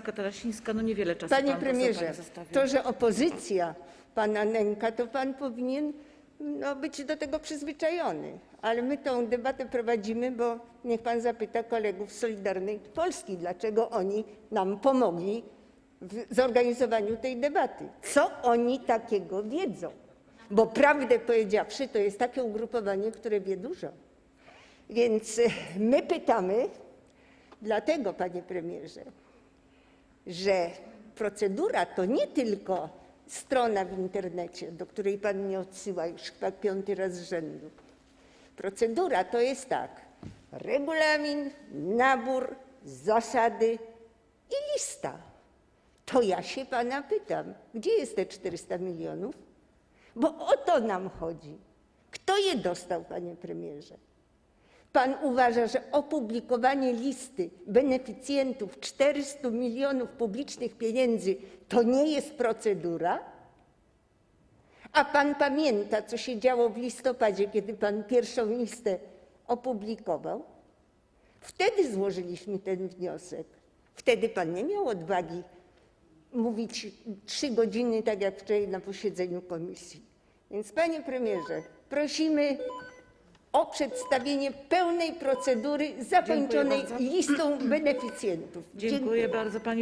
Katarasińska, no niewiele czasu Panie pan premierze, zostawił. to, że opozycja pana nęka, to pan powinien no, być do tego przyzwyczajony. Ale my tą debatę prowadzimy, bo niech pan zapyta kolegów z Solidarnej Polski, dlaczego oni nam pomogli w zorganizowaniu tej debaty. Co oni takiego wiedzą? Bo prawdę powiedziawszy, to jest takie ugrupowanie, które wie dużo. Więc my pytamy, dlatego, panie premierze, że procedura to nie tylko strona w internecie, do której pan mnie odsyła już chyba piąty raz z rzędu. Procedura to jest tak: regulamin, nabór, zasady i lista. To ja się pana pytam, gdzie jest te 400 milionów? Bo o to nam chodzi. Kto je dostał, panie premierze? Pan uważa, że opublikowanie listy beneficjentów 400 milionów publicznych pieniędzy to nie jest procedura? A pan pamięta, co się działo w listopadzie, kiedy pan pierwszą listę opublikował? Wtedy złożyliśmy ten wniosek. Wtedy pan nie miał odwagi mówić trzy godziny, tak jak wczoraj na posiedzeniu komisji. Więc panie premierze, prosimy o przedstawienie pełnej procedury zakończonej listą beneficjentów. Dziękuję bardzo pani